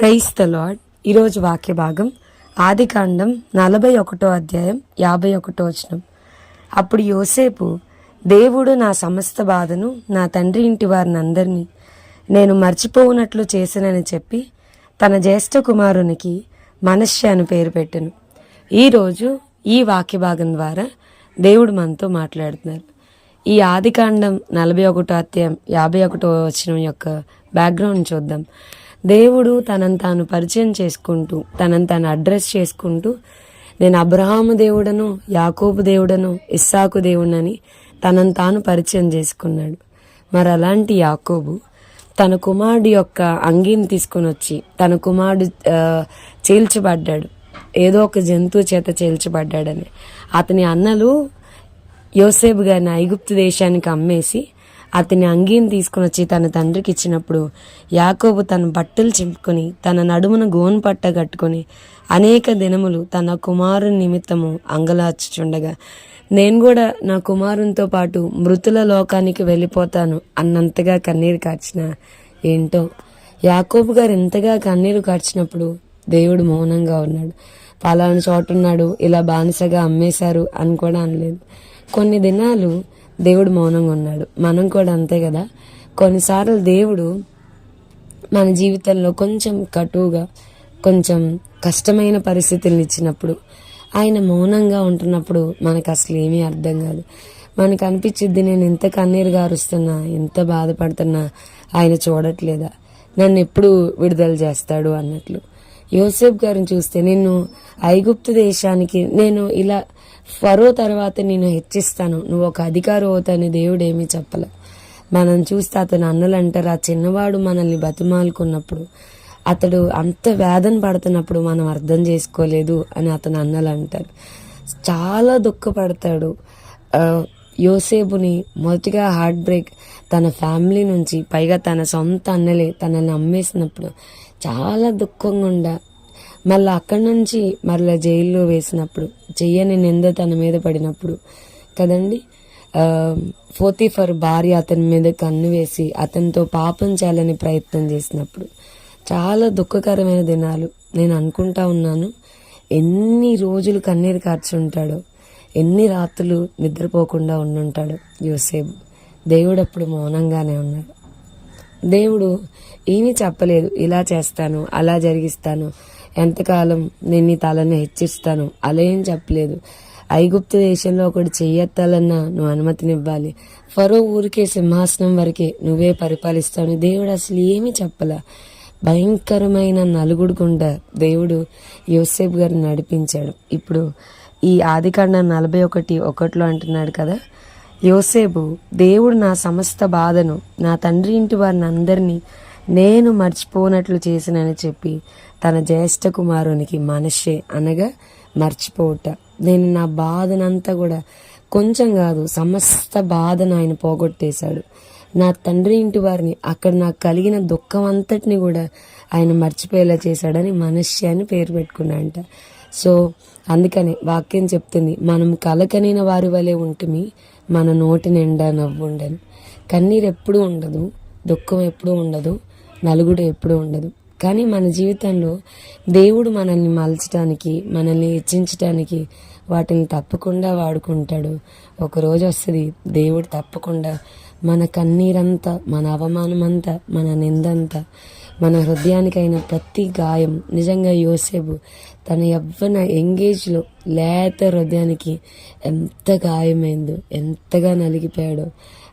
Price the lord ఈరోజు వాక్య భాగం ఆదికాండం నలభై ఒకటో అధ్యాయం యాభై ఒకటో వచనం. అప్పుడు యోసేపు దేవుడు నా సమస్త బాధను నా తండ్రి ఇంటి వారిని అందరినీ నేను మర్చిపోవునట్లు చేసినని చెప్పి తన జ్యేష్ఠ కుమారునికి మనష్య అని పేరు పెట్టాను. ఈరోజు ఈ వాక్య భాగం ద్వారా దేవుడు మనతో మాట్లాడుతున్నారు. ఈ ఆదికాండం నలభై ఒకటో అధ్యాయం యాభై ఒకటో వచనం యొక్క బ్యాక్గ్రౌండ్ చూద్దాం. దేవుడు తనను తాను పరిచయం చేసుకుంటూ తనను తాను అడ్రస్ చేసుకుంటూ నేను అబ్రహాము దేవుడను యాకోబు దేవుడను ఇస్సాకు దేవుడనని తనను తాను పరిచయం చేసుకున్నాడు. మరి అలాంటి యాకోబు తన కుమారుడి యొక్క అంగీని తీసుకొని వచ్చి తన కుమారుడు చీల్చబడ్డాడు. ఏదో ఒక జంతువు చేత చీల్చబడ్డాడని. అతని అన్నలు యోసేపు గారిని ఐగుప్తు దేశానికి అమ్మేసి అతని అంగీని తీసుకుని వచ్చి తన తండ్రికి ఇచ్చినప్పుడు యాకోబు తన బట్టలు చింపుకొని తన నడుమున గోను పట్ట కట్టుకొని అనేక దినములు తన కుమారుని నిమిత్తము అంగలార్చుచుండగా నేను కూడా నా కుమారునితో పాటు మృతుల లోకానికి వెళ్ళిపోతాను అన్నంతగా కన్నీరు కార్చిన ఏంటో? యాకోబు గారు ఎంతగా కన్నీరు కార్చినప్పుడు దేవుడు మౌనంగా ఉన్నాడు. పలానా చోటున్నాడు ఇలా బానిసగా అమ్మేశారు అని కూడా అనలేదు. కొన్ని దినాలు దేవుడు మౌనంగా ఉన్నాడు. మనం కూడా అంతే కదా? కొన్నిసార్లు దేవుడు మన జీవితంలో కొంచెం కటువుగా కొంచెం కష్టమైన పరిస్థితులను ఇచ్చినప్పుడు ఆయన మౌనంగా ఉంటున్నప్పుడు మనకు అసలు ఏమీ అర్థం కాదు. మనకు అనిపించిద్ది నేను ఎంత కన్నీరు గారుస్తున్నా ఎంత బాధపడుతున్నా ఆయన చూడట్లేదా? నన్ను ఎప్పుడు విడుదల చేస్తాడు? అన్నట్లు. యోసేఫ్ గారిని చూస్తే నేను ఐగుప్తు దేశానికి నేను ఇలా ఫరో తర్వాత నేను హెచ్చిస్తాను. నువ్వు ఒక అధికారి అవుతాని దేవుడు ఏమీ చెప్పలే. మనం చూస్తే అతను అన్నలు అంటారు ఆ చిన్నవాడు మనల్ని బతిమాలుకున్నప్పుడు అతడు అంత వేదన పడుతున్నప్పుడు మనం అర్థం చేసుకోలేదు అని అతను అన్నలు అంటారు చాలా దుఃఖపడతాడు. యోసేపుని మొదటిగా హార్ట్ బ్రేక్ తన ఫ్యామిలీ నుంచి పైగా తన సొంత అన్నలే తనని అమ్మేసినప్పుడు చాలా దుఃఖంగా ఉండ మళ్ళీ అక్కడి నుంచి మళ్ళీ జైల్లో వేసినప్పుడు చెయ్యని నింద తన మీద పడినప్పుడు కదండి? ఫోతిఫర్ భార్య అతని మీద కన్ను వేసి అతనితో పాపం చేయాలని ప్రయత్నం చేసినప్పుడు చాలా దుఃఖకరమైన దినాలు. నేను అనుకుంటా ఉన్నాను ఎన్ని రోజులు కన్నీరు కార్చుంటాడో ఎన్ని రాత్రులు నిద్రపోకుండా ఉండుంటాడు యోసేపు. దేవుడు అప్పుడు మౌనంగానే ఉన్నాడు. దేవుడు ఏమీ చెప్పలేదు ఇలా చేస్తాను అలా జరిగిస్తాను ఎంతకాలం నేను నీ తలని హెచ్చిస్తాను? అలా ఏం చెప్పలేదు. ఐగుప్తు దేశంలో ఒకటి చెయ్యెత్తాలన్నా నువ్వు అనుమతినివ్వాలి. ఫరో ఊరికే సింహాసనం వరకే నువ్వే పరిపాలిస్తాను. దేవుడు అసలు ఏమీ చెప్పలా. భయంకరమైన నలుగుడు గుండా దేవుడు యోసేఫ్ గారిని నడిపించాడు. ఇప్పుడు ఈ ఆదికాండ నలభై ఒకటి ఒకటిలో అంటున్నాడు కదా యోసేపు దేవుడు నా సమస్త బాధను నా తండ్రి ఇంటి వారిని అందరినీ నేను మర్చిపోనట్లు చేసినని చెప్పి తన జ్యేష్ఠ కుమారునికి మనషే అనగా మర్చిపోవుట. నేను నా బాధనంతా కూడా కొంచెం కాదు సమస్త బాధను ఆయన పోగొట్టేశాడు. నా తండ్రి ఇంటి వారిని అక్కడ నాకు కలిగిన దుఃఖం అంతటిని కూడా ఆయన మర్చిపోయేలా చేశాడని మనష్య అని పేరు పెట్టుకున్నాంట సో అందుకని వాక్యం చెప్తుంది మనం కలకనిన వారి వలె ఉంటుమి మన నోటి నిండా నవ్వుండని కన్నీరు ఎప్పుడూ ఉండదు దుఃఖం ఎప్పుడూ ఉండదు నలుగుడు ఎప్పుడూ ఉండదు. కానీ మన జీవితంలో దేవుడు మనల్ని మలచడానికి మనల్ని హెచ్చించడానికి వాటిని తప్పకుండా వాడుకుంటాడు. ఒకరోజు వస్తుంది దేవుడు తప్పకుండా మన కన్నీరంతా మన అవమానమంతా మన నిందంతా మన హృదయానికైన ప్రతి గాయం నిజంగా యోసేపు తన యవ్వన ఎంగేజ్లో లేత హృదయానికి ఎంత గాయమైందో ఎంతగా నలిగిపోయాడో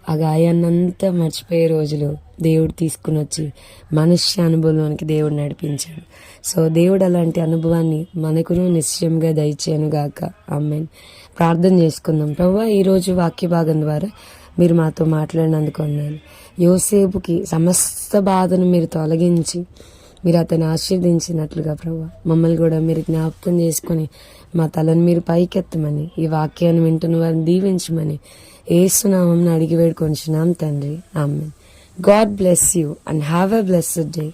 ఆ గాయాన్నంతా మర్చిపోయే రోజులు దేవుడు తీసుకుని వచ్చి మనిషి అనుభవంలోనికి దేవుడు నడిపించాడు. సో దేవుడు అలాంటి అనుభవాన్ని మనకును నిశ్చయంగా దయచేయను గాక. ఆమెన్. ప్రార్థన చేసుకుందాం. ప్రభు ఈరోజు వాక్య భాగం ద్వారా మీరు మాతో మాట్లాడినందుకు అన్నాను. యోసేపుకి సమస్త బాధను మీరు తొలగించి మీరు అతన్ని ఆశీర్వదించినట్లుగా ప్రభు. మమ్మల్ని కూడా మీరు జ్ఞాపకం చేసుకొని మా తలను మీరు పైకెత్తమని ఈ వాక్యాన్ని వింటున్న వారిని దీవించమని ఏసునామం అడిగి వేడుకొంచున్నాం తండ్రి. ఆమె God bless you and have a blessed day.